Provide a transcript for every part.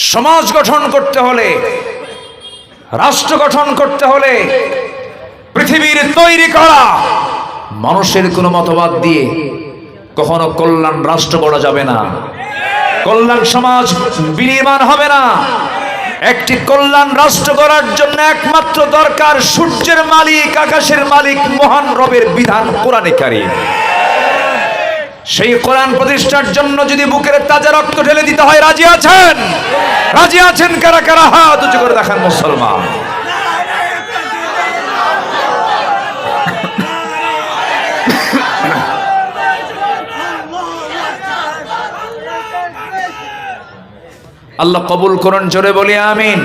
সমাজ গঠন করতে হলে, রাষ্ট্র গঠন করতে হলে, পৃথিবীর তৈরি করা মানুষের কোনো মতবাদ দিয়ে কখনো কল্যাণ রাষ্ট্র করা যাবে না। কল্যাণ সমাজ বিনির্মাণ হবে না। একটি কল্যাণ রাষ্ট্র করার জন্য একমাত্র দরকার সূর্যের মালিক, আকাশের মালিক, মহান রবের বিধান, কোরআনে কারিম। সেই কোরআন প্রতিষ্ঠার জন্য যদি বুকের তাজা রক্ত ঢেলে দিতে হয়, রাজি আছেন? রাজি আছেন কারা কারা? হাত উঁচু করে দেখান মুসলমান। আল্লাহ কবুল করুন, জোরে বলি আমিন।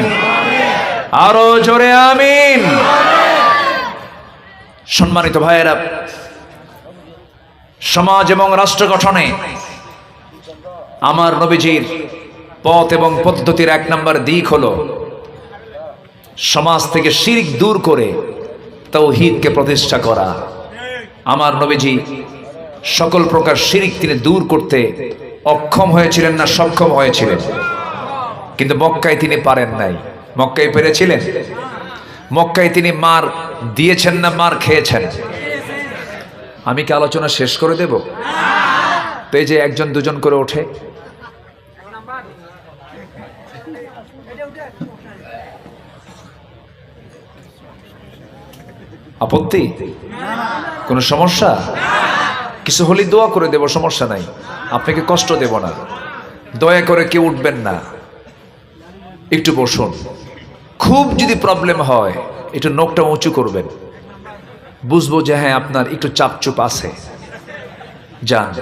আরও জোরে আমিন। সম্মানিত ভাইয়েরা সমাজ এবং রাষ্ট্র গঠনে আমার নবীজির পথ এবং পদ্ধতির এক নম্বর দিক হলো সমাজ থেকে শিরিক দূর করে তৌহিদকে প্রতিষ্ঠা করা। আমার নবীজি সকল প্রকার শিরিক তিনি দূর করতে অক্ষম হয়েছিলেন না সক্ষম হয়েছিলেন। কিন্তু মক্কায় তিনি পারেন নাই। মক্কায় পেরেছিলেন? মক্কায় তিনি মার দিয়েছেন না মার খেয়েছেন? আমি কি আলোচনা শেষ করে দেব? পেজে একজন, দুজন করে ওঠে। আপত্তি? কোনো সমস্যা? কিছু হলেই দোয়া করে দেব, সমস্যা নাই। আপনাকে কষ্ট দেব না। দয়া করে কেউ উঠবেন না। একটু বসুন। খুব যদি প্রবলেম হয়, একটু নখটা উঁচু করবেন। বুঝব যে হ্যাঁ আপনার একটু চাপচুপ আছে। যান।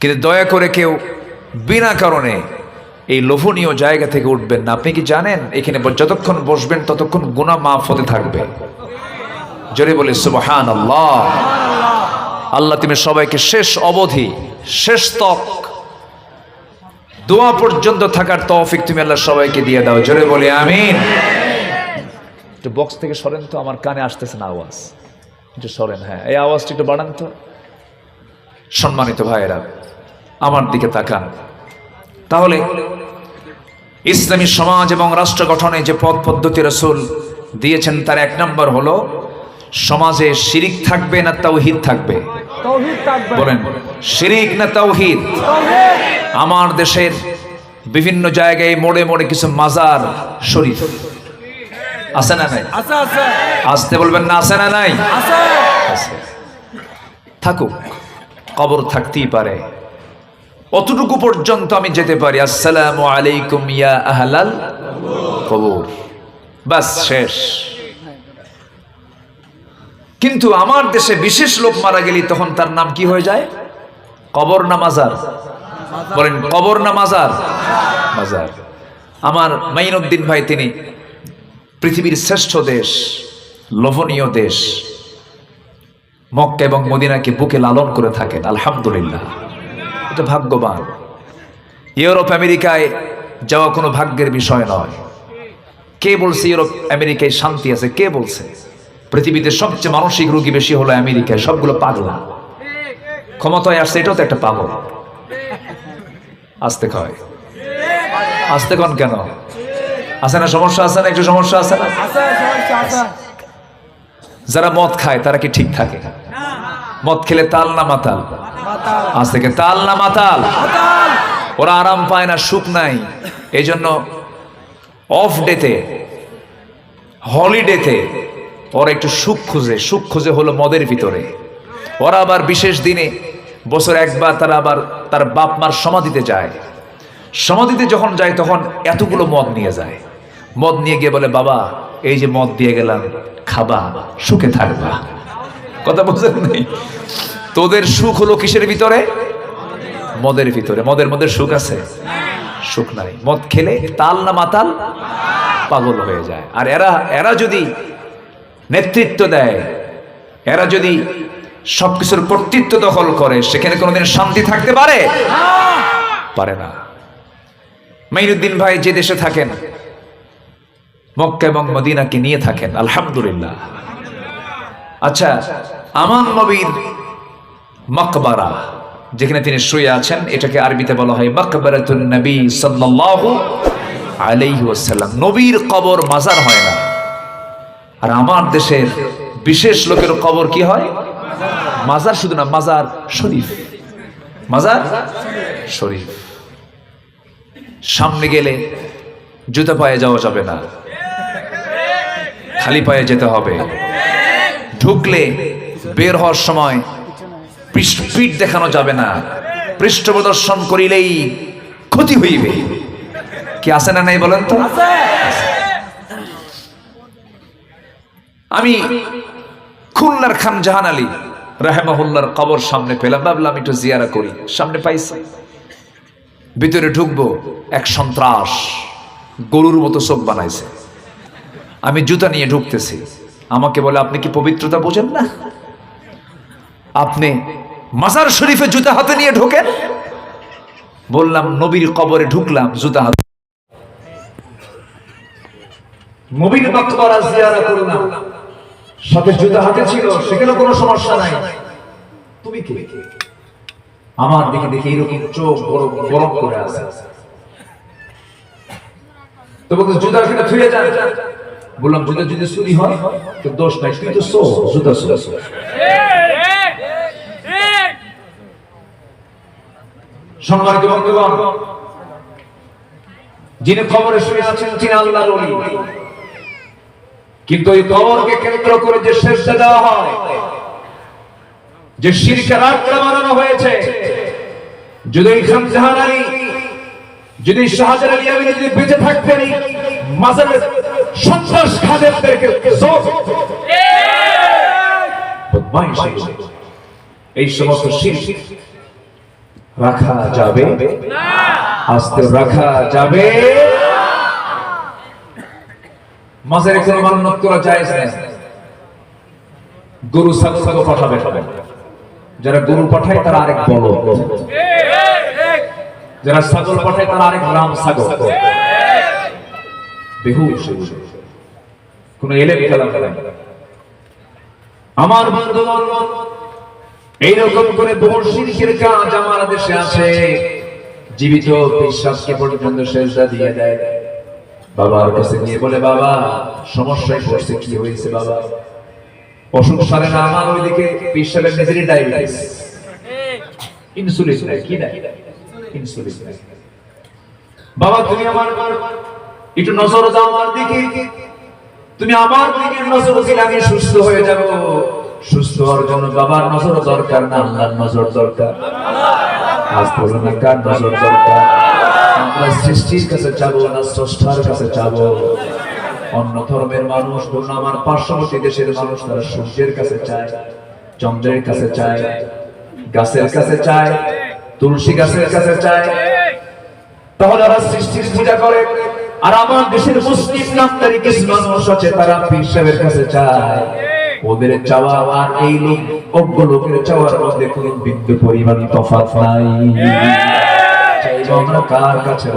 কিন্তু দয়া করে কেউ বিনা কারণে এই লোভনীয় জায়গা থেকে উঠবেন না। আপনি কি জানেন, এখানে যতক্ষণ বসবেন ততক্ষণ গুণা মাফ হতে থাকবে। জোরে বলে সুবহান আল্লাহ আল্লাহ, তুমি সবাইকে শেষ অবধি, শেষ তক, দোয়া পর্যন্ত থাকার তৌফিক তুমি আল্লাহ সবাইকে দিয়ে দাও। জোরে বলে, আমিন। একটু বক্স থেকে সরেন তো আমার কানে আসতেছে না আওয়াজ। একটু সরেন হ্যাঁ। এই আওয়াজটা একটু বাড়ান তো। সম্মানিত ভাইয়েরা আমার দিকে তাকান। তাহলে ইসলামী সমাজ এবং রাষ্ট্র গঠনে যে পথ পদ্ধতি রসুল দিয়েছেন তার এক নম্বর হলো সমাজে শিরিক থাকবে না তাওহিদ থাকবে? বলেন শিরিক না তাওহিদ। আমার দেশের বিভিন্ন জায়গায় মোড়ে মোড়ে কিছু মাজার শরীফ। আছে না নাই? আসতে বলবেন না আছে না নাই। থাকুক কবর থাকতেই পারে। অতটুকু পর্যন্ত আমি যেতে পারি। আসসালামু আলাইকুম ইয়া আহলাল কবর। বাস শেষ। কিন্তু আমার দেশে বিশেষ লোক মারা গেলি তখন তার নাম কি হয়ে যায়? কবর না মাজার? বলেন কবর না মাজার? মাজার। আমার মাইনুদ্দিন ভাই তিনি পৃথিবীর শ্রেষ্ঠ দেশ, লোভনীয় দেশ, মক্কা এবং মদিনাকে বুকে লালন করে থাকেন, আলহামদুলিল্লাহ। এটা ভাগ্যবান। ইউরোপ, আমেরিকায় যাওয়া কোনো ভাগ্যের বিষয় নয়। কে বলছে ইউরোপ, আমেরিকায় শান্তি আছে? কে বলছে? পৃথিবীতে সবচেয়ে মানসিক রোগী বেশি হলো আমেরিকায়, সবগুলো পাগলা। ক্ষমতায় আসছে, এটাও তো একটা পাগল। আসতে কয়। আসতে কন কেন? আছে না সমস্যা আছে না একটু সমস্যা আছে না? যারা মদ খায় তারা কি ঠিক থাকে? মদ খেলে তাল না মাতাল? আজ থেকে তাল না মাতাল? মাতাল। ওরা আরাম পায় না সুখ নাই। এই জন্য অফ ডেতে হলিডেতে ওরা একটু সুখ খুঁজে। সুখ খুঁজে হলো মদের ভিতরে। ওরা আবার বিশেষ দিনে বছর একবার তারা আবার তার বাপ মার সমাধিতে যায়। সমাধিতে যখন যায় তখন এতগুলো মদ নিয়ে যায়। মদ নিয়ে গিয়ে বলে, বাবা, এই যে মদ দিয়ে গেলাম, খাবা, সুখে থাকবা। কথা বুঝেন নেই তোদের সুখ হলো কিসের ভিতরে? মদের ভিতরে। মদের মধ্যে সুখ আছে? সুখ নাই। মদ খেলে তাল না মাতাল? পাগল হয়ে যায়। আর এরা এরা যদি নেতৃত্ব দেয়, এরা যদি সবকিছুর কর্তৃত্ব দখল করে, সেখানে কোনোদিন শান্তি থাকতে পারে? পারে না। মাইনুদ্দিন ভাই যে দেশে থাকেন মক্কা এবং মদিনাকে নিয়ে থাকেন, আলহামদুলিল্লাহ। আচ্ছা আমার নবীর মকবারা, যেখানে তিনি শুয়ে আছেন, এটাকে আরবিতে বলা হয় মাকবারাতুন নবী সাল্লাল্লাহু আলাইহি ওয়াসাল্লাম। নবীর কবর মাজার হয় না। আর আমার দেশের বিশেষ লোকের কবর কি হয়? মাজার শুধু না, মাজার শরীফ। মাজার শরীফ। সামনে গেলে জুতা পায়ে যাওয়া যাবে না। খালি পায়ে যেতে হবে। ঢুকলে বের হওয়ার সময় পিঠ দেখানো যাবে না। পৃষ্ঠ প্রদর্শন করিলেই ক্ষতি হইবে। কি আছে না নাই বলেন তো? আমি খুলনার খান জাহান আলী রাহেমাহুল্লার কবর সামনে পেলাম। ভাবলাম একটু জিয়ারা করি। সামনে পাইছি। ভিতরে ঢুকবো, এক সন্ত্রাস গরুর মতো চোখ বানাইছে। আমি জুতা নিয়ে ঢুকতেছি। আমাকে বলে, আপনি কি পবিত্রতা বোঝেন না? আপনি মাজার শরীফে জুতা হাতে নিয়ে ঢোকেন? বললাম, নবীর কবরে ঢুকলাম, জুতা হাতে জুতা বললাম জুতা যদি চুরি হয় দোষ নাই। তুই তো সো জুতা সো সম্মানিত বন্ধুগণ, যিনি খবরে শুয়ে আছেন, তিনি কিন্তু এই কবরকে কেন্দ্র করে যে শেষে দেওয়া হয়, যে শিরকের আটকা বানানো হয়েছে, যদি খান জাহান আলী, যদি শাহজাহান যদি বেঁচে থাকতেন মাজারের সন্ত্রাস খাদেরদেরকে এই সমস্ত শিরক রাখা যাবে? আস্তে রাখা যাবে? মাঝারে কোনো মান্যত করা যায় গরু ছাগল পাঠাবে। যারা গরু পাঠায় তারা আরেক বল যারা ছাগল পাঠায় তারা আরেক রাম ছাগল। কোন আমার বন্ধুগণ, এইরকম করে বহু শিরকের কাজ আমার দেশে আছে। জীবিত বিশ্বাসকে পর্যন্ত শেষদা দিয়ে দেয়। বাবার কাছে গিয়ে বলে, বাবা, সমস্যায় পড়ছে, কি হয়েছে বাবা? অসুখ সারে না, আমার ওইদিকে পিসাবের নিজেরই ডায়াবেটিস। ইনসুলিন নাই, কি নাই? ইনসুলিন নাই। বাবা, তুমি আমার একটু নজর দাও আমার দিকে। তুমি আমার দিকে নজর দিলে আমি সুস্থ হয়ে যাব। সুস্থ হওয়ার জন্য বাবার নজর দরকার না, আল্লাহর নজর দরকার। আজ বলো না, কার নজর দরকার? আমরা সৃষ্টির কাছে না স্রষ্টার কাছে অন্য ধর্মের মানুষ ধরুন আমার পার্শ্ববর্তী দেশের মানুষ তারা সূর্যের কাছে চায়, চন্দ্রের কাছে চায়, গাছের কাছে চায়, তুলসী গাছের কাছে চায়। তাহলে ওরা সৃষ্টির পূজা করে। আর আমার দেশের মুসলিম নামদারি কিছু মানুষ আছে, তারা পীর সাহেবের কাছে চায়। ওদের চাওয়া আর এই লোক, অজ্ঞ লোকের চাওয়ার মধ্যে কোনো বিন্দু পরিমাণ তফাৎ নাই। আমরা কার কাছে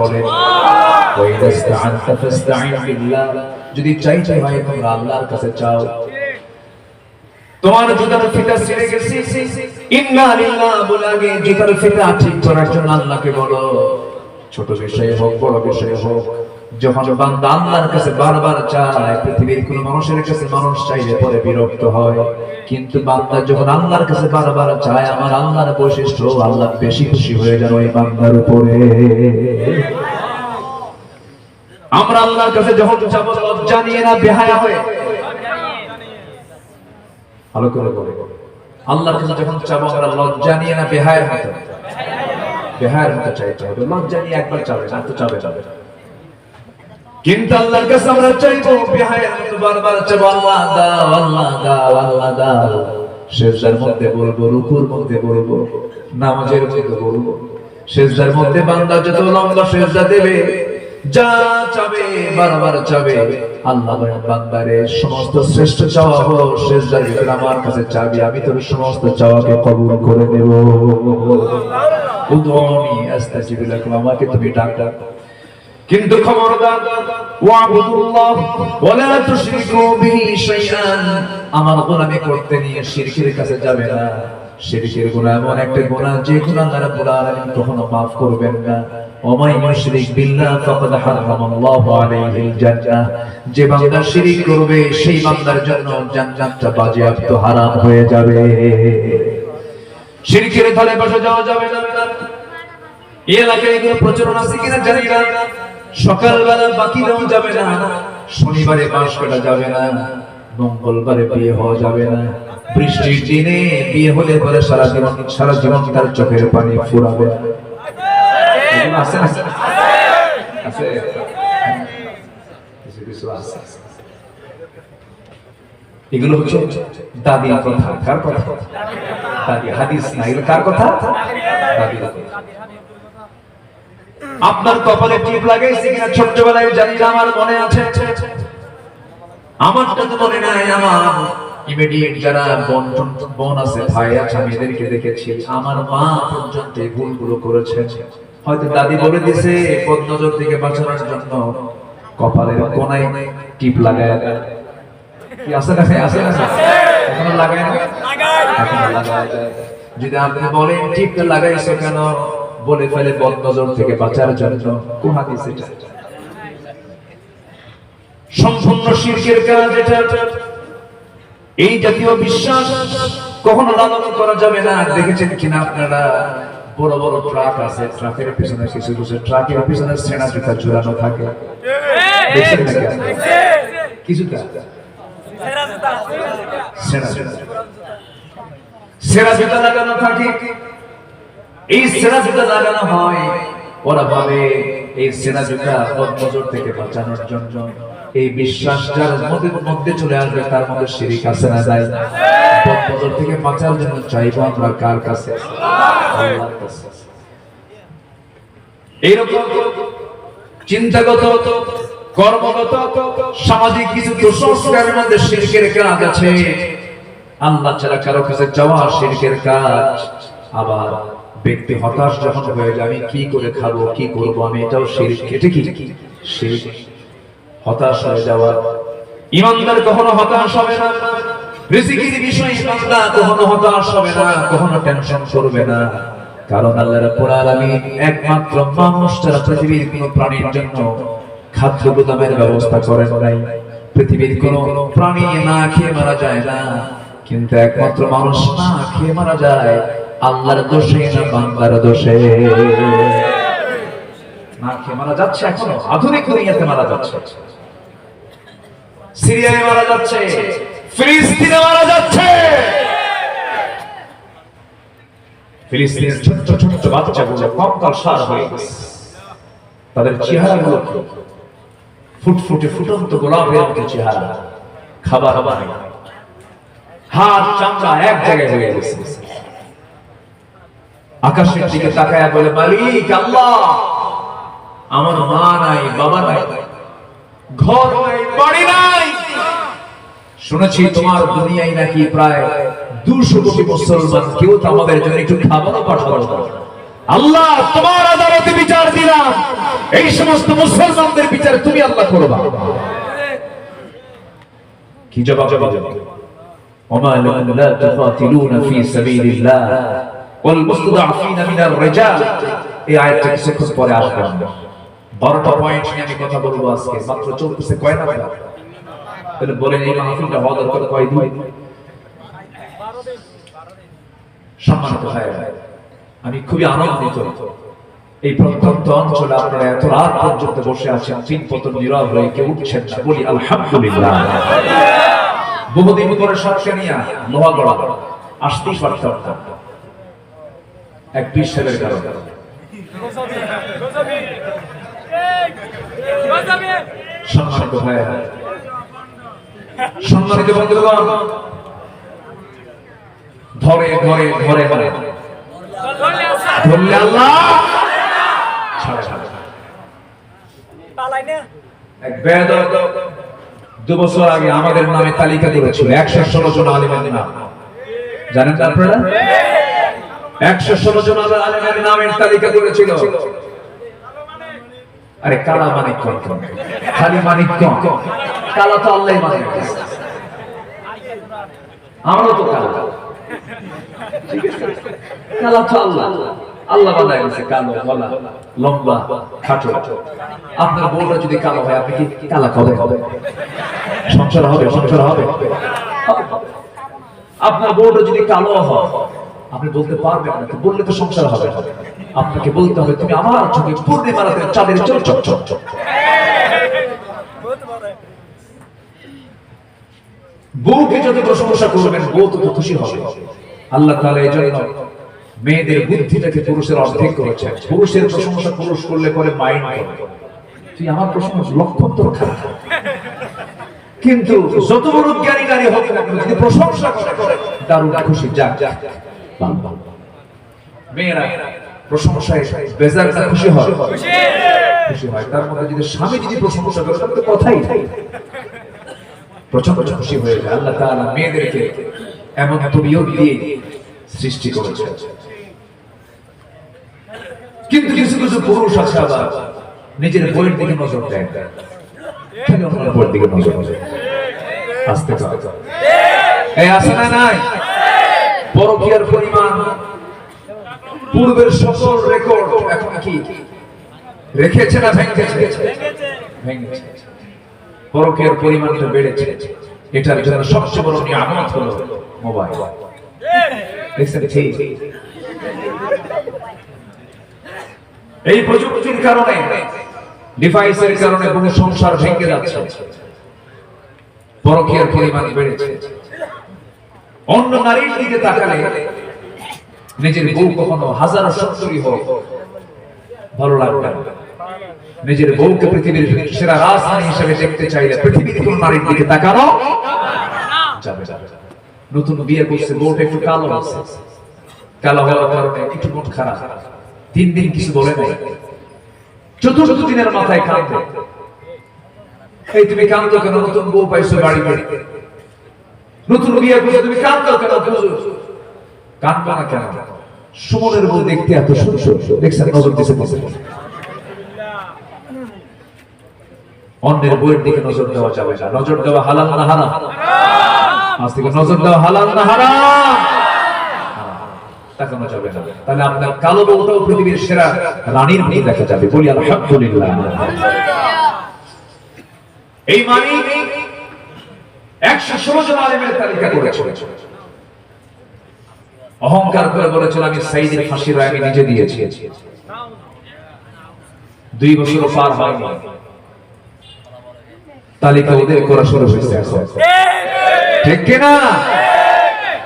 যদি তোমরা আল্লাহর কাছে চাও। তোমার জুতার ফিতা ছিঁড়ে গেছে। বলো। ছোট বিষয়ে হোক, বড় বিষয়ে হোক যখন বান্দা আল্লাহর কাছে বারবার চায়, পৃথিবীর কোন মানুষের কাছে মানুষ চাইলে পরে বিরক্ত হয়। কিন্তু বান্দা যখন আল্লাহর কাছে বারবার চায়, আমার আল্লাহর বৈশিষ্ট্য আল্লাহ বেশি খুশি হয়ে যান ওই বান্দার উপরে। আমরা আল্লাহর কাছে যখন যাব লজ্জা নিয়ে না, বেহায়া হয়ে ভালো করে বলে। আল্লাহর কাছে যখন চাবো, আমরা লজ্জা নিয়ে না, বেহায়ের মতো। বেহায়ের মতো চাইতে হবে। লজ্জা নিয়ে একবার চাবে না, তো চাবে চাবে কিন্তু আল্লাহর কাছে আমরা চাইব বেহায়ের মতো বারবার চাবো আল্লাহ দাও আল্লাহ দাও আল্লাহ দাও। শেষদার মধ্যে বলব, রুকুর মধ্যে বলব, নামাজের মধ্যে বলব। শেষদার মধ্যে বান্দা যত লম্বা শেষদা দেবে, যা চাবে, বারবার চাবে। আল্লাহ বান্দারে, সমস্ত শ্রেষ্ঠ চাওয়া হোক, শেষদার ভিতরে আমার কাছে চাবি, আমি তোর সমস্ত চাওয়াকে কবুল করে নেব। উদনি আস্তাজিব লাকুম আমাকে তুমি ডাকা কিন্তু খবরদার, ওয়াবুদুল্লাহ ওয়ালা তুশরিকু বিহি শাইআন। আমার গোলামি করতে নিয়ে শিরকের কাছে যাবে না। শিরকের গুনাহ এমন একটা গুনাহ যে গুনাহ আলামিন কখনো করবেন না। ওমাই ইউশরিক বিল্লাহ ফাকাদ হারামাল্লাহু আলাইহিল জান্নাহ। যে বান্দা শিরক করবে, সেই বান্দার জন্য জান্নাতটা বাজেয়াপ্ত হারাম হয়ে যাবে। শিরকের ধারে বসে যাওয়া যাবে না। এলাকায় এগুলো প্রচলন আছে কিনা? জানি না সকালবেলা বাকি দেওয়া যাবে না, শনিবারে বাস করা যাবে না, মঙ্গলবারে বিয়ে হওয়া যাবে না। বৃষ্টির দিনে বিয়ে হলে পরে সারা জীবন সারা জীবন তার চোখের পানি ফুরাবে এগুলো হচ্ছে দাদির কথা। কার কথা? দাদি, হাদিস না কার কথা? দাদির কথা। আপনার কপালে টিপ লাগাইছে কিনা ছোট্টবেলায় জানি না আমার মনে আছে। আমার তো মনে নাই আমার। ইমিডিয়েট যারা বোন বোন আছে ভাই আছে আমি এদেরকে দেখেছি। আমার মা পর্যন্ত এই ভুলগুলো করেছে হয়তো দাদি বলে দিছে পদ্মজর থেকে বাঁচানোর জন্য কপালের কোনায় টিপ লাগায়। কি আছে না আছে না এখনও লাগায় না? এখনও লাগায়। যদি আপনি বলেন টিপটা লাগাইছো কেন? বলে ফেলে বদনজর থেকে বাঁচার জন্য সম্পূর্ণ শিরকের কাজ এটা এই জাতীয় বিশ্বাস কখনো লালন করা যাবে না। দেখেছেন কিনা আপনারা? বড় বড় ট্রাক আছে, ট্রাকের পিছনে কিছু কিছু ট্রাকের পিছনে সেনা জুতা ঝুলানো থাকে? কিছুটা সেনা জুতা লাগানো থাকে। এই সেরা জুতা লাগানো হয়। ওরা ভাবে, এই সেরা জুতা বদনজর থেকে বাঁচানোর জন্য। এই বিশ্বাস যার মধ্যে মধ্যে চলে আসবে, তার মধ্যে শিরিক আছে না যায় থেকে বাঁচার জন্য আমরা কার কাছে? এইরকম চিন্তাগত, কর্মগত, সামাজিক কিছু মধ্যে শিরকের কাজ আছে। আল্লাহ ছাড়া কারও কাছে যাওয়া শিরকের কাজ আবার ব্যক্তি হতাশ যখন হয়ে যায়, আমি কি করে খাব, কি করব, আমি এটাও শিরক, এটা কি? হতাশ হয়ে যাওয়া ইমানদার কখনো হতাশ হবে একমাত্র কোনো খাদ্য গুদামের ব্যবস্থা নাই। পৃথিবীর কোনো প্রাণী না খেয়ে মারা যায় না। কিন্তু একমাত্র মানুষ না খেয়ে মারা যায়। আল্লাহর দোষে না বান্দার দোষে? না খেয়ে মারা যাচ্ছে এখনও? আধুনিক দুনিয়াতে মারা যাচ্ছে। সিরিয়ায় মারা যাচ্ছে। ফিলিস্তিনে মারা যাচ্ছে। ফিলিস্তিনের হয়ে গেছে। তাদের? ফুটফুটে ফুটন্ত গোলাপের মতো চেহারা। খাবার খাবার হাত চামড়া এক জায়গায় হয়ে গেছে। আকাশের দিকে তাকায় বলে মালিক আল্লাহ আমার মা নাই বাবা নাই ঘর নাই বাড়ি নাই শুনেছি তোমার দুনিয়ায় নাকি প্রায় দুশো কোটি মুসলমান কেউ তো আমাদের জন্য একটু খাবারও পাঠাবো না। আল্লাহ তোমার আদালতে বিচার দিলাম এই সমস্ত মুসলমানদের বিচার তুমি আল্লাহ করবা কি জবাব জবাব وما لكم لا تقاتلون في سبيل الله والمستضعفين من الرجال এই আয়াতটা কিছুক্ষণ পরে আসবে বারোটা পয়েন্ট নিয়ে আমি কথা বলবো আজকে মাত্র চলতেছে কয় না তাহলে বলেন এই মাহফিলটা হওয়া দরকার কয় দিন সম্মানিত ভাই আমি খুবই আনন্দিত এই প্রত্যন্ত অঞ্চলে আপনারা এত রাত পর্যন্ত বসে আছেন তিন পতন নীরব হয়ে কেউ উঠছেন না বলি আলহামদুলিল্লাহ বহুদিন পরে সরকার নিয়ে লোহাগড়া আসতেই পারতাম এক এক দু বছর আগে আমাদের নামে তালিকা করেছিল একশো ষোলো জন আলিমের নাম। জানেন আপনারা একশো ষোলো জন আলিমের নামের তালিকা করেছিল। আরে কালা মানিক খালি মানিক কালা তো আল্লাহ মানিক আমরাও তো কালা। কালা তো আল্লাহ। আল্লাহ বানায় দিয়েছে কালো গলা লম্বা, খাটো। আপনার বউটা যদি কালো হয়, আপনি কি কালা কবে হবে সংসার হবে সংসার হবে। আপনার বউটা যদি কালো হয় আপনি বলতে পারবেন না বললে তো সংসার হবে। আপনাকে বলতে হবে, তুমি আমার চোখে পূর্ণিমা রাতের চাঁদের চোখ চোখ চোখ চোখ। বউকে যত প্রশংসা করবেন, বউ তত খুশি হবে। আল্লাহ এই জন্য মেয়েদের বুদ্ধিটাকে পুরুষের অর্ধেক করেছেন। পুরুষের প্রশংসা পুরুষ করলে করে। তুই আমার প্রশংসা লক্ষান্তর খারাপ। কিন্তু যত বড় জ্ঞানী নারী হোক না যদি প্রশংসা করে, দারুণ খুশি, যাক যাক। বাহ। মেয়েরা প্রশংসায় বেজারটা খুশি হয়। খুশি হয়। তার মধ্যে যদি স্বামী যদি প্রশংসা করে, তাহলে কথাই প্রচণ্ড খুশি হয়ে যায়। আল্লাহ তাআলা মেয়েদেরকে এমন দিয়ে সৃষ্টি করেছে। কিন্তু কিছু কিছু পুরুষ আছে আবার নিজের বইয়ের দিকে নজর দেয়। খালি অন্য বইয়ের দিকে নজর দেয়। আসতে এই আছে না নাই? পরকীয়ার পরিমাণ। পূর্বের সকল রেকর্ড এখন কি? রেখেছে না ভেঙেছে? ভেঙেছে। পরকের পরিমাণটা বেড়েছে। এটার জন্য সবচেয়ে বড় নিয়ামত হলো মোবাইল। ঠিক? এই প্রযুক্তির কারণে ডিভাইসের কারণে বহু সংসার ভেঙে যাচ্ছে। পরকীয়ার পরিমাণ বেড়েছে। অন্য নারীর দিকে তাকালে নিজের বউ কখনো হাজার সত্তরই হোক, ভালো লাগবে নিজের বউকে পৃথিবীর সেরা রাজধানী হিসেবে দেখতে চাইলে পৃথিবীর কোন নারীর দিকে তাকানো যাবে যাবে নতুন বিয়ে করছে, বউটা একটু কালো আছে। কালো হওয়ার কারণে একটু মন খারাপ। তিন দিন কিছু বলে নাই। চতুর্থ দিনের মাথায় কাঁদবে। এই তুমি কাঁদো কেন? নতুন বউ পাইছো বাড়িতে। নতুন বিয়ে করছ তুমি কাঁদো কেন বুঝো কাঁদবা না কেন? সুমনের বউ দেখতে এত সুন্দর। দেখছেন নজর দিছে দিছে অন্যের বইয়ের দিকে নজর দেওয়া যাবে না। নজর দেওয়া হালাল না হারাম? আজ থেকে নজর দেওয়া হালাল না হারাম? তাকানো যাবে না। তাহলে আপনার কালো বউটাও পৃথিবীর সেরা রানীর দেখা যাবে। বলি আলহামদুলিল্লাহ। এই মানি অহংকার করে বলেছিল, আমি সাইদের ফাঁসির আমি নিজে দিয়েছি। দুই বছর পার হয়নি। তালিকা ওদের করা শুরু হয়েছে ঠিক কিনা?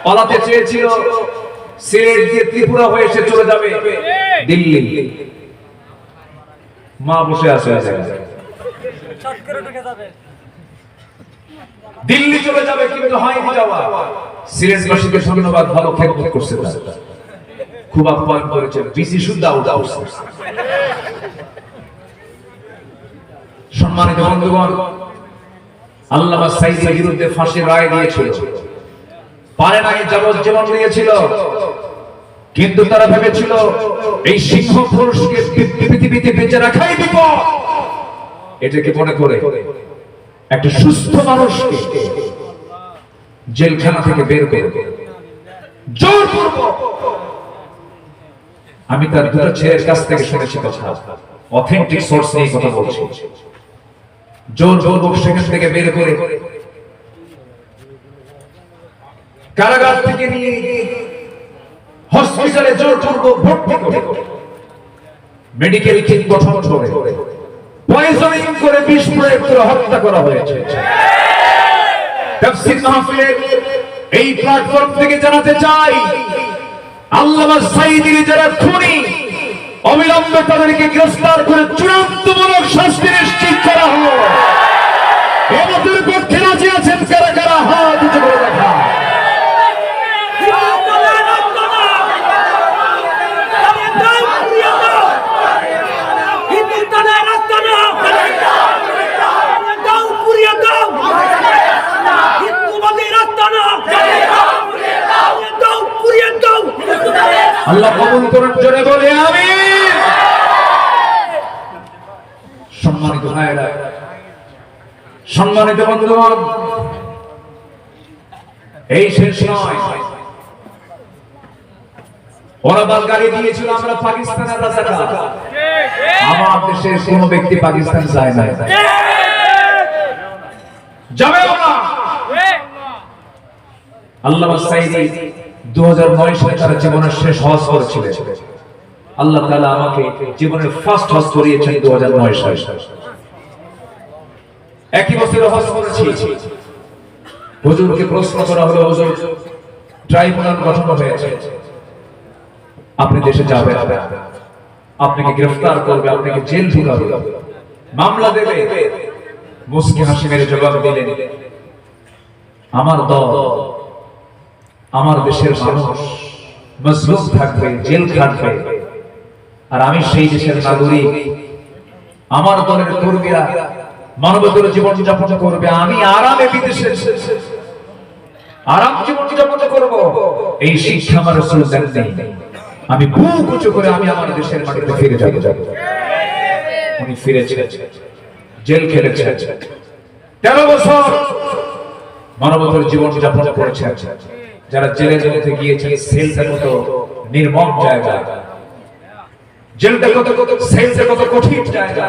পালাতে চেয়েছিল, সিলেট দিয়ে ত্রিপুরা হয়ে এসে চলে যাবে, দিল্লি। মা বসে আছে। জায়গায়। দিল্লি চলে যাবে কিন্তু হয়নি যাওয়া। সিলেটবাসীকে ধন্যবাদ, ভালো খেদমত করছে। খুব আপ্যায়ন করেছে, বিসি শুদ্ধ আউট সম্মানিত বন্ধুগণ আল্লাহ সাইদের বিরুদ্ধে ফাঁসির রায় দিয়েছিল। পারে নাই যাবজ্জীবন দিয়েছিল, কিন্তু তারা ভেবেছিল, এই শিক্ষক পুরুষকে পৃথিবীতে বেঁচে রাখাই বিপদ। এটাকে মনে করে একটা সুস্থ মানুষকে জেলখানা থেকে বের করে জোরপূর্বক। আমি তার দুটো ছেলের কাছ থেকে শুনেছি কথা। অথেন্টিক সোর্স নিয়ে কথা বলছি। জোর জোর সেখান থেকে বের করে কারাগার থেকে নিয়ে হসপিটালে জোর পূর্বক ভর্তি করে মেডিকেল কিট গঠন করে পয়জনিং করে বিষ প্রয়োগ করে হত্যা করা হয়েছে। তাফসীর মাহফিলে এই প্ল্যাটফর্ম থেকে জানাতে চাই, আল্লামা সাইদির যারা খুনি, অবিলম্বে তাদেরকে গ্রেফতার করে চূড়ান্তমূলক শাস্তি নিশ্চিত করা হলো এমতের পক্ষে রাজি আছেন কারা কারা? হাত উঁচু আল্লাহ কবুল করুন, জোরে বলে আমি সম্মানিত ভাইয়েরা, সম্মানিত বন্ধুগণ, এই শেষ নয়। ওরা বাল গালি দিয়েছিল, আমরা পাকিস্তানের রাজাকার। আমার দেশের কোন ব্যক্তি পাকিস্তান যায় না। যাবে না আল্লাহ সাইদি 2009 সালে তার জীবনের শেষ হজ করেছিলেন আল্লাহ আমাকে জীবনের ফার্স্ট হজ করিয়েছেন 2009 সালে। একই হজ করেছি। হুজুরকে প্রশ্ন করা হলো, হুজুর, ট্রাইব্যুনাল গঠন হয়েছে। আপনি দেশে যাবেন আপনাকে গ্রেফতার করবে, আপনাকে জেল ঢুকাবে। মামলা দেবে। মুসকি হাসি মেরে জবাব দিলেন, আমার দল আমার দেশের মানুষ মজলুম থাকবে, জেল খাটবে। আর আমি সেই দেশের নাগরিক। আমার দলের কর্মীরা মানবতর জীবন যাপন করবে, আমি আরামে বিদেশে আরাম জীবন যাপন করব। এই শিক্ষা আমার রসুল দেন আমি বুক উঁচু করে আমি আমার দেশের মাটিতে ফিরে যাব। উনি ফিরেছিলেন জেল খেলেছেন। তেরো বছর মানবতার জীবন যাপন করেছেন। যারা জেলের মধ্যে গিয়েছেন সেলটার মতো নির্মম জায়গা। জেলটা কত কত সেলটা কত কঠিন জায়গা।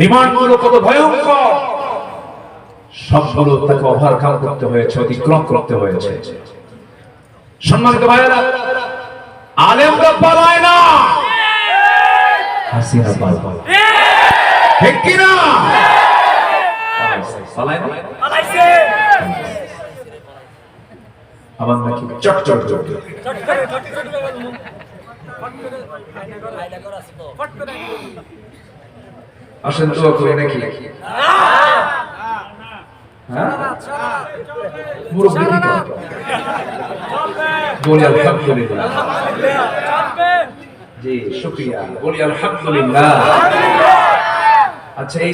রিমান্ডগুলো কত ভয়ঙ্কর। সবগুলো তাকে ওভারকাম করতে হয়েছে অতিক্রম করতে হয়েছে। সম্মানিত ভাইয়েরা আলেমরা পালায় না। হাসিনা পালায়। ঠিক কিনা? পালায় না আমার নাকি চট চট চট আসেন তো কই নাকি হ্যাঁ? জি, শুকরিয়া। আচ্ছা এই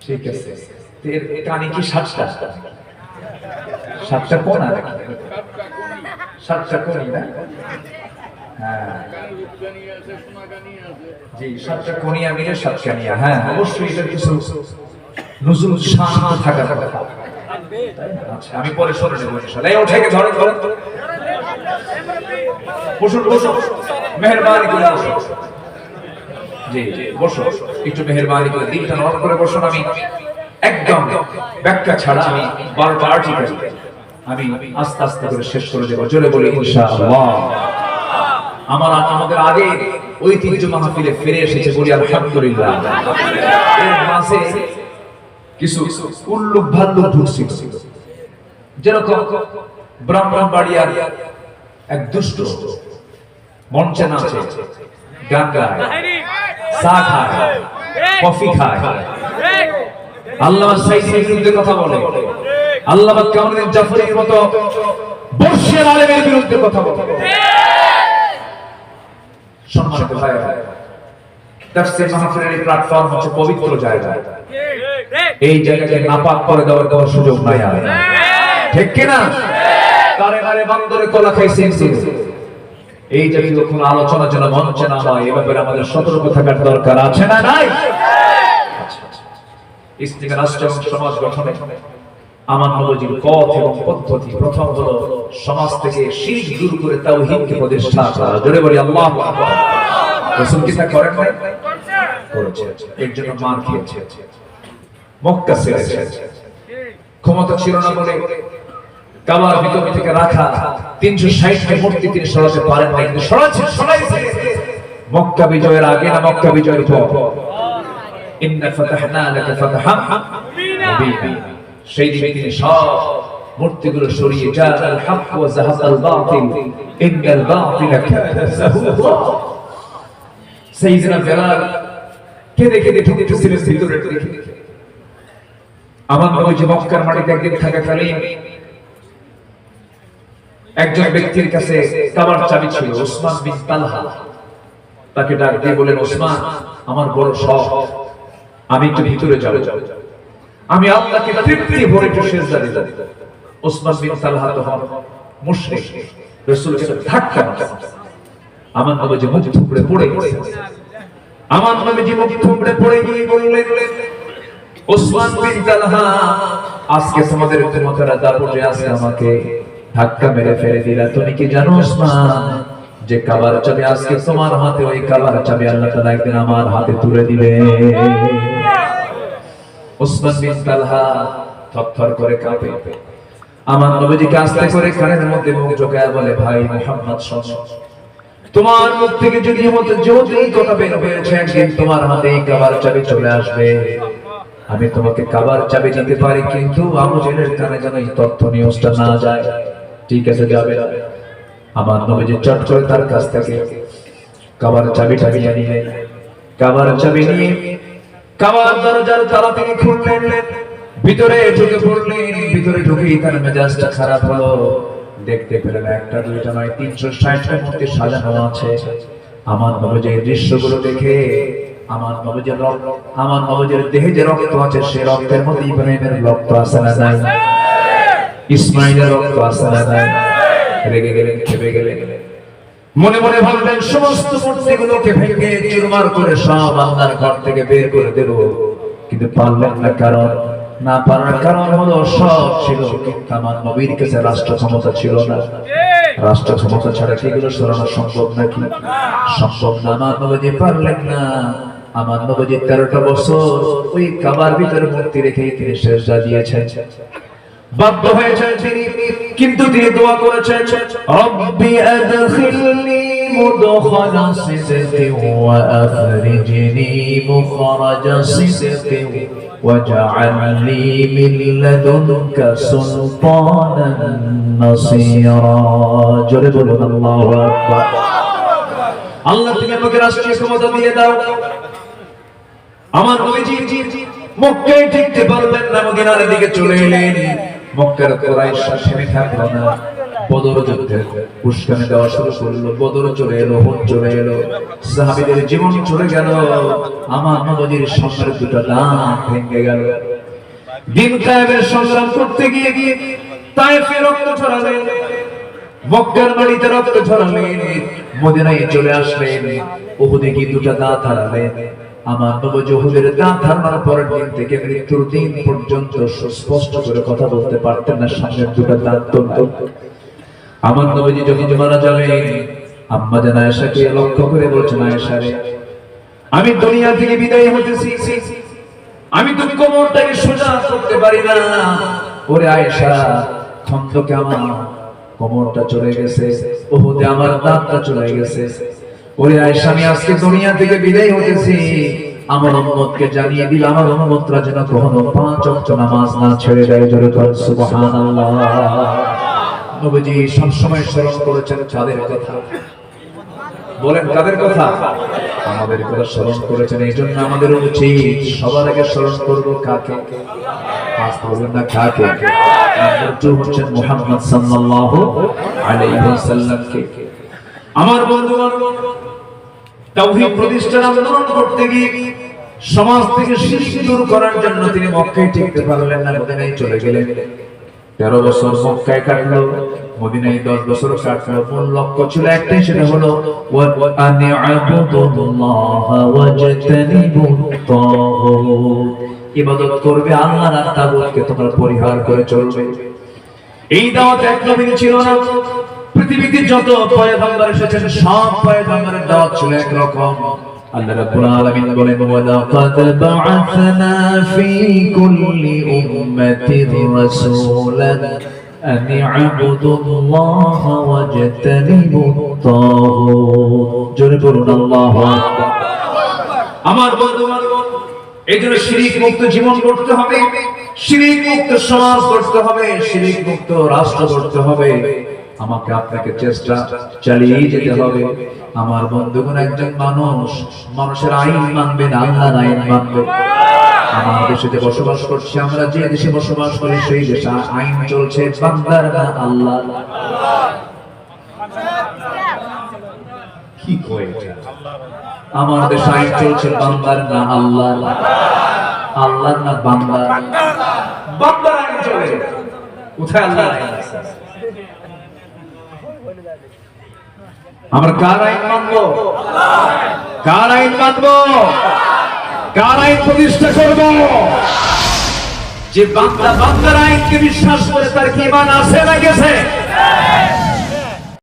ঠিক আছে। এর কানে কি সাতটা? সাতটা কোনা নাকি সাতটা কোনি, না? হ্যাঁ। হ্যাঁ অবশ্যই শান থাকা আচ্ছা আমি পরে বসুন মেহেরবানি করে জি জি, বসো। একটু মেহেরবানি করে দিনটা নরম করে বসুন আমি। একদম ব্যাখ্যা ছাড়া আমি বারবার ঠিক আছে আমি আস্তে আস্তে করে শেষ করে দেবো। জোরে বলি ইনশাআল্লাহ। আমার আমাদের আগে ঐতিহ্য মাহফিলে ফিরে এসেছে বলি আলহামদুলিল্লাহ। এর মাঝে কিছু উল্লুক ভাল্লুক ঢুকছিল যেরকম ব্রাহ্মণবাড়িয়ার এক দুষ্ট মঞ্চে নাচে গান গায় চা খায় কফি খায়। এই প্ল্যাটফর্ম হচ্ছে পবিত্র জায়গা। এই জায়গাকে নাপাক করে দেওয়ার কোনো সুযোগ নাই আর। ঠিক কিনা? কারে কারে কলা এই কোন আলোচনা যেন মঞ্চে না হয়, এ ব্যাপারে আমাদের সতর্ক থাকার দরকার আছে না নাই? ইসলামী রাষ্ট্র সমাজ গঠনে আমার নবজির পথ এবং পদ্ধতি প্রথম হলো সমাজ থেকে শিরক দূর করে তাওহীদকে প্রতিষ্ঠা করা। জোরে বলি, আল্লাহু রাসূল কি করেন নাই? এর জন্য মার খেয়েছে মক্কা ছেড়েছে ক্ষমতা ছিল না বলে কাবার ভিতর থেকে রাখা তিনশো ষাটটি মূর্তি তিনি সরাতে পারেন নাই, কিন্তু সরাইছে মক্কা বিজয়ের আগে না মক্কা বিজয়ের পর? ইন্না ফাতাহনা লাকা সেই দিনে তিনি সব মূর্তিগুলো সরিয়ে জাআল হক ওয়া বাতিল বাতিলা সাইয়েদনা বেলাল দিকে আমার ওই যে মক্কার মাটিতে একদিন থাকাকালীন একজন ব্যক্তির কাছে কাবার চাবি ছিল, ওসমান বিন তালহা। তাকে ডাক দিয়ে বলেন ওসমান, আমার বড় শখ। আমি একটু ভিতরে যাব। আমি আল্লাহকে তৃপ্তি ভরে একটু সেজদা দিলাম। ওসমান বিন তালহা তখন মুশরিক, রাসূলকে ধাক্কা মারে আমার নবী যে মুখ থুবড়ে পড়ে আমার নবী যে মুখ থুবড়ে পড়ে গিয়ে বললেন, ওসমান বিন তালহা, আজকে তোমাদের তোমাদের দাপটে আজকে আমাকে ধাক্কা মেরে ফেলে দিলা। তুমি কি জানো ওসমান, যে কাবার চাবি আজকে তোমার হাতে, ওই কাবার চাবি আল্লাহ তাআলা একদিন আমার হাতে তুলে দিবে ওসমান বিন তালহা থরথর করে কাঁপে। আমার নবীজিকে আস্তে করে কানের মধ্যে মুখ ঢোকায় বলে, ভাই মোহাম্মদ, শোনো। তোমার মুখ থেকে যদি মতো যদি এই কথা বের হয়েছে, একদিন তোমার হাতে এই কাবার চাবি চলে আসবে। আমি তোমাকে কাবার চাবি দিতে পারি, কিন্তু আবু জেলের কানে যেন এই তথ্য নিউজটা না যায়। ঠিক আছে, যাবে আমার নবীজি চট করে তার কাছ থেকে কাবার চাবিটা নিয়ে নিয়ে কাবার চাবি নিয়ে কাবার দরজার তালা তিনি খুললেন। ভিতরে ঢুকে পড়লেন, ভিতরে ঢুকেই তার মেজাজটা খারাপ হলো। দেখতে পেলেন একটা, দুইটা নয়, তিনশো ষাটটার মধ্যে সাজানো আছে। আমার নবজে এই দৃশ্যগুলো দেখে আমার নবজের রক্ত আমার নবজের দেহে যে রক্ত আছে, সে রক্তের মধ্যে ইব্রাহিমের রক্ত আছে না নাই? ইসমাইলের রক্ত না রেগে গেলেন, খেপে মনে মনে ভাবলেন সমস্ত মূর্তিগুলোকে ভেঙে চুরমার করে সব আল্লাহর ঘর থেকে বের করে দেব। কিন্তু পারলেন না কারণ, না পারার কারণ হলো সব ছিল, কিন্তু আমার নবীর কাছে রাষ্ট্র ক্ষমতা ছিল না। রাষ্ট্র ক্ষমতা ছাড়া কি এগুলো সরানো সম্ভব নাকি? সম্ভব না, আমার নবী পারলেন না। আমার নবী তেরোটা বছর ওই কাবার ভিতরে মূর্তি রেখে তিনি শেষ দিয়েছেন। বাধ্য হয়েছেন তিনি কিন্তু তিনি দোয়া করেছেন রব্বি আদখিলনি মুদখাল সিদকি ওয়া আখরিজনি মুখরাজ সিদকি واجعل لي من لدنك سلطانا نصيرا জোরে বলুন আল্লাহু আকবার আল্লাহ তুমি আমাকে রাষ্ট্রীয় ক্ষমতা দিয়ে দাও আমার নবীজি মক্কায় টিকতে পারলেন না মদিনার দিকে চলে এলেন মক্কার কুরাইশ থেমে থাকল না। বদর যুদ্ধে উস্কানি দেওয়া শুরু করল। বদর চলে এলো হুন চলে এলো। সাহাবীদের জীবন চলে গেল। আমার নবীজির সামনের দুটো দাঁত ভেঙে গেল। দিন করতে গিয়ে গিয়ে রক্ত বাড়িতে রক্ত মদিনায় চলে আসলেন। উহুদে কি দুটো দাঁত হারালেন। আমার নব জহুদের হারানোর পরের দিন থেকে মৃত্যুর দিন পর্যন্ত সুস্পষ্ট করে কথা বলতে পারতেন না, সামনের দুটো দাঁত আমার নবীজি যখন মারা যাবেন, আম্মা লক্ষ্য করে বলছেন, আয়েশা রে, আমি দুনিয়া থেকে বিদায় আমি তো কোমরটাকে সোজা করতে পারি না। ওরে খন্দকে আমার কোমরটা চলে গেছে ওহদে আমার দাঁতটা চলে গেছে। ওরে আয়েশা, আমি আজকে দুনিয়া থেকে বিদায় হতেছি। আমার উম্মতকে জানিয়ে দিল আমার উম্মতরা যেন কখনো পাঁচ ওয়াক্ত নামাজ না ছেড়ে দেয়, জোরে কর সুবহানাল্লাহ। নবীজি সবসময় স্মরণ করেছেন তাদের কথা? বলেন, কাদের কথা? আমাদের কথা স্মরণ করেছেন এই জন্য আমাদের উচিত সবার আগে স্মরণ করব কাকে? আজ বলবেন না কাকে? হচ্ছেন মুহাম্মদ সাল্লাল্লাহু আলাইহি ওয়াসাল্লামকে। আমার বন্ধু তাওহীদ প্রতিষ্ঠার আন্দোলন করতে গিয়ে সমাজ থেকে শিরক দূর করার জন্য তিনি মক্কায় টিকতে পারলেন না, মদিনায় চলে গেলেন। তেরো বছর মক্কায় কাটলো, মদিনায় দশ বছর কাটলো, মূল লক্ষ্য ছিল একটাই, সেটা হলো আনি আবুদুল্লাহ ইবাদত করবে আল্লাহর তোমরা পরিহার করে চলবে এই দাওয়াত এক নবীর ছিল না পৃথিবীতে যত পয়গম্বর এসেছেন, সব পয়গম্বরের দাওয়াত ছিল এক রকম আল্লাহ রাব্বুল আলামিন বলেন, ওয়ালাকাদ বা'আথনা ফি কুল্লি উম্মাতির রাসূলান ওয়াজতানিবুত তাগুত জোরে বলুন, আল্লাহু আকবার। আমার এই জন্য শিরিক মুক্ত জীবন করতে হবে, শিরিক মুক্ত সমাজ করতে হবে, শিরিক মুক্ত রাষ্ট্র করতে হবে। আমাকে আপনাকে চেষ্টা চালিয়ে যেতে হবে। আমার বন্ধুগণ একজন মানুষ, মানুষের আইন মানবে না আল্লাহর আইন মানবে। আমার দেশে বসবাস করছি আমরা, যে দেশে বসবাস করি সেই দেশে আইন চলছে বান্দার না আল্লাহ কি আমার দেশে আইন চলছে বান্দার না আল্লাহ আল্লাহ না বান্দার বান্দার আইন চলে। কোথায় আল্লাহ আইন আছে? আমরা কার আইন মানবো? কার আইন মানবো? কার আইন প্রতিষ্ঠা করব? যে বান্দা বান্দার আইনকে বিশ্বাস করে তার কি মান আছে না গেছে?